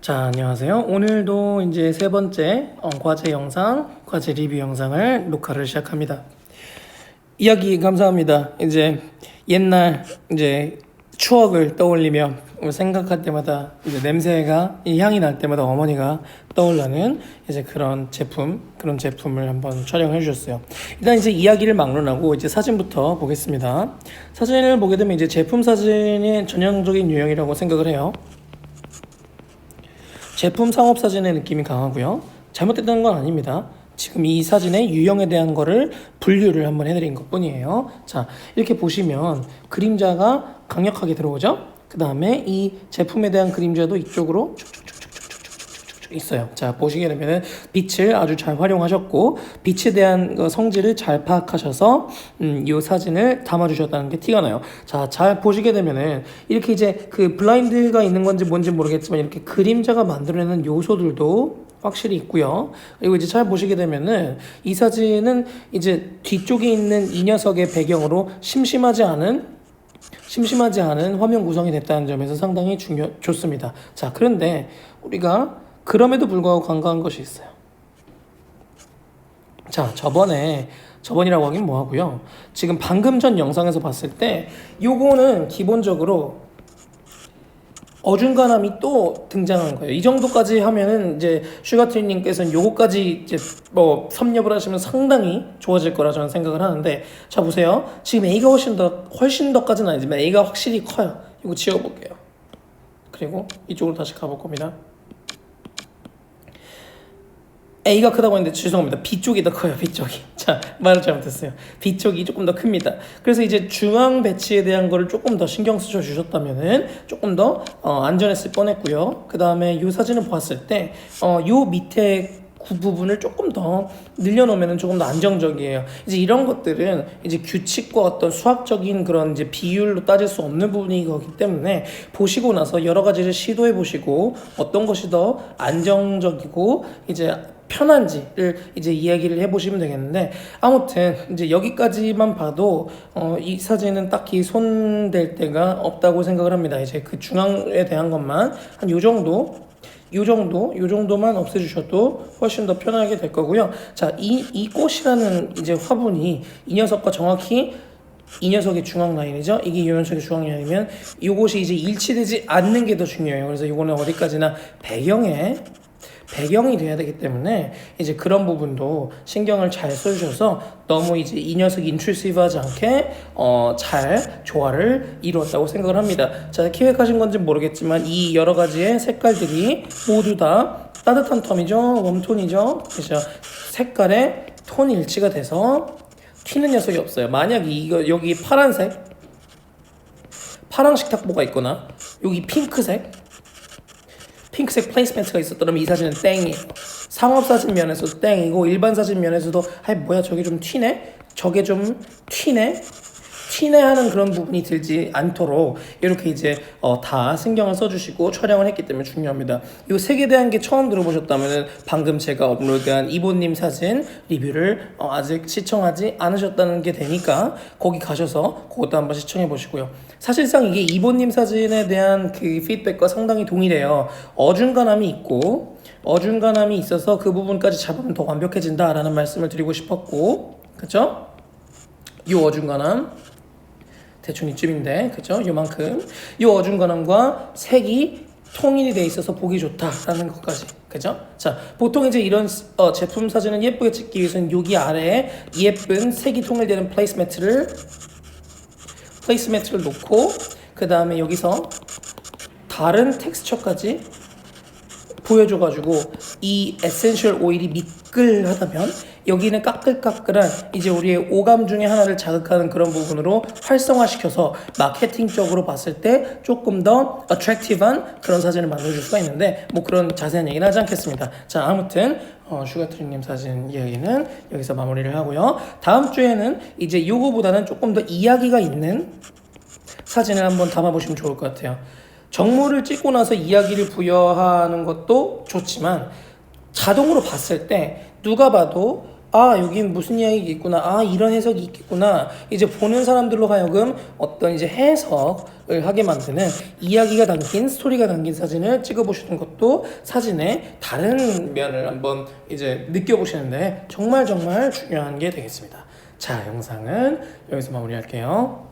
자, 안녕하세요. 오늘도 이제 세 번째 어, 과제 영상, 과제 리뷰 영상을 녹화를 시작합니다. 이야기 감사합니다. 이제 옛날 이제 추억을 떠올리며 생각할 때마다 이제 냄새가 이 향이 날 때마다 어머니가 떠올라는 이제 그런 제품 그런 제품을 한번 촬영해 주셨어요. 일단 이제 이야기를 막론하고 이제 사진부터 보겠습니다. 사진을 보게 되면 이제 제품 사진이 전형적인 유형이라고 생각을 해요. 제품 상업 사진의 느낌이 강하고요. 잘못됐다는 건 아닙니다. 지금 이 사진의 유형에 대한 거를 분류를 한번 해드린 것 뿐이에요. 자, 이렇게 보시면 그림자가 강력하게 들어오죠? 그 다음에 이 제품에 대한 그림자도 이쪽으로 쭉쭉쭉쭉쭉쭉쭉 있어요. 자, 보시게 되면은 빛을 아주 잘 활용하셨고, 빛에 대한 그 성질을 잘 파악하셔서, 음, 이 사진을 담아주셨다는 게 티가 나요. 자, 잘 보시게 되면은, 이렇게 이제 그 블라인드가 있는 건지 뭔지 모르겠지만, 이렇게 그림자가 만들어내는 요소들도 확실히 있고요. 그리고 이제 잘 보시게 되면은 이 사진은 이제 뒤쪽에 있는 이 녀석의 배경으로 심심하지 않은 심심하지 않은 화면 구성이 됐다는 점에서 상당히 중요 좋습니다. 자 그런데 우리가 그럼에도 불구하고 간과한 것이 있어요. 자 저번에 저번이라고 하긴 뭐 하고요. 지금 방금 전 영상에서 봤을 때 요거는 기본적으로 어중간함이 또 등장한 거예요. 이 정도까지 하면은 이제 슈가트리님께서는 요거까지 이제 뭐 섭렵을 하시면 상당히 좋아질 거라 저는 생각을 하는데 자 보세요. 지금 A가 훨씬 더 훨씬 더까지는 아니지만 A가 확실히 커요. 이거 지워볼게요. 그리고 이쪽으로 다시 가볼 겁니다. A가 크다고 했는데 죄송합니다. B 쪽이 더 커요. B 쪽이. 자 말을 잘못했어요. B 쪽이 조금 더 큽니다. 그래서 이제 중앙 배치에 대한 거를 조금 더 신경 쓰셔 주셨다면은 조금 더 어, 안전했을 뻔했고요. 그 다음에 이 사진을 보았을 때 어, 요 밑에 그 부분을 조금 더 늘려놓으면 조금 더 안정적이에요. 이제 이런 것들은 이제 규칙과 어떤 수학적인 그런 이제 비율로 따질 수 없는 부분이기 때문에 보시고 나서 여러 가지를 시도해 보시고 어떤 것이 더 안정적이고 이제 편한지를 이제 이야기를 해보시면 되겠는데 아무튼 이제 여기까지만 봐도 어, 이 사진은 딱히 손댈 데가 없다고 생각을 합니다. 이제 그 중앙에 대한 것만 한 요 정도 요 정도, 요 정도만 없애주셔도 훨씬 더 편하게 될 거고요. 자, 이, 이 꽃이라는 이제 화분이 이 녀석과 정확히 이 녀석의 중앙 라인이죠. 이게 이 녀석의 중앙 라인이면 이것이 이제 일치되지 않는 게 더 중요해요. 그래서 이거는 어디까지나 배경에 배경이 돼야 되기 때문에 이제 그런 부분도 신경을 잘 써주셔서 너무 이제 이 녀석이 인트루시브하지 않게 어, 잘 조화를 이루었다고 생각을 합니다. 자 기획하신 건지 모르겠지만 이 여러 가지의 색깔들이 모두 다 따뜻한 텀이죠, 웜톤이죠. 그래서 색깔의 톤 일치가 돼서 튀는 녀석이 없어요. 만약 이거 여기 파란색, 파랑 식 탁보가 있거나 여기 핑크색 핑크색 플레이스멘트가 있었더라면 이 사진은 땡이에요. 상업 사진 면에서도 땡이고 일반 사진 면에서도 아이 뭐야 저게 좀 튀네? 저게 좀 튀네? 튀네 하는 그런 부분이 들지 않도록 이렇게 이제 어, 다 신경을 써주시고 촬영을 했기 때문에 중요합니다. 이 색에 대한 게 처음 들어보셨다면 방금 제가 업로드한 이보님 사진 리뷰를 어, 아직 시청하지 않으셨다는 게 되니까 거기 가셔서 그것도 한번 시청해 보시고요. 사실상 이게 이보님 사진에 대한 그 피드백과 상당히 동일해요. 어중간함이 있고 어중간함이 있어서 그 부분까지 잡으면 더 완벽해진다라는 말씀을 드리고 싶었고 그쵸? 이 어중간함 대충 이쯤인데 그죠? 요만큼 이 어중간함과 색이 통일이 돼 있어서 보기 좋다라는 것까지 그죠? 자 보통 이제 이런 어, 제품 사진을 예쁘게 찍기 위해서는 여기 아래에 예쁜 색이 통일되는 플레이스매트를 플레이스매트를 놓고 그 다음에 여기서 다른 텍스처까지 보여줘가지고 이 에센셜 오일이 미끌하다면 여기는 까끌까끌한 이제 우리의 오감 중에 하나를 자극하는 그런 부분으로 활성화시켜서 마케팅적으로 봤을 때 조금 더 어트랙티브한 그런 사진을 만들어줄 수가 있는데 뭐 그런 자세한 얘기는 하지 않겠습니다. 자 아무튼 어, 슈가트리님 사진 이야기는 여기서 마무리를 하고요. 다음 주에는 이제 요거보다는 조금 더 이야기가 있는 사진을 한번 담아보시면 좋을 것 같아요. 정모를 찍고 나서 이야기를 부여하는 것도 좋지만 자동으로 봤을 때 누가 봐도 아 여긴 무슨 이야기가 있구나. 아 이런 해석이 있겠구나. 이제 보는 사람들로 하여금 어떤 이제 해석을 하게 만드는 이야기가 담긴 스토리가 담긴 사진을 찍어보시는 것도 사진의 다른 면을 한번 이제 느껴보시는데 정말 정말 중요한 게 되겠습니다. 자 영상은 여기서 마무리할게요